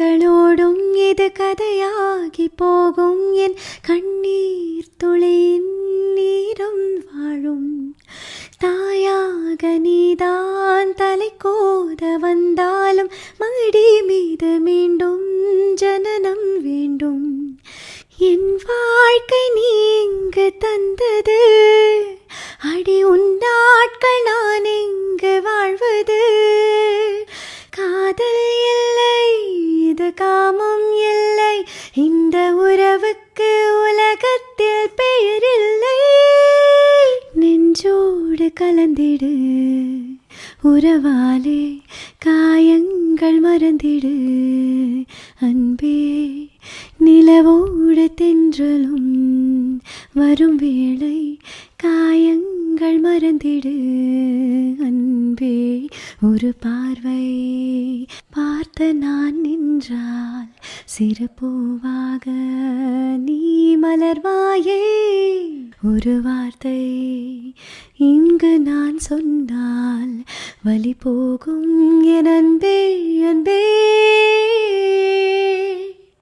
கண்களோடும் இது கதையாகி போகும். என் கண்ணீர் துளியின் நீரும் வாழும். தாயாக நீதான் தலை கோத வந்தாலும் மடி மீது மீண்டும் ஜனனம் வேண்டும். என் வாழ்க்கை நீங்கு தந்தது காமம் இல்லை. இந்த உறவுக்கு உலகத்தில் பெயரில்லை. நெஞ்சோடு கலந்திடு. உறவாலே காயங்கள் மறந்திடு. அன்பே நிலவோடு தென்றலும். வரும் வேளை காயங்கள் மறந்திடு. அன்பே ஒரு பார்வை பார்த்த நான் என்றால் சிறு பூவாக நீ மலர்வாயே. ஒரு வார்த்தை இங்கு நான் சொன்னால் வழி போகும் என் அன்பே அன்பே.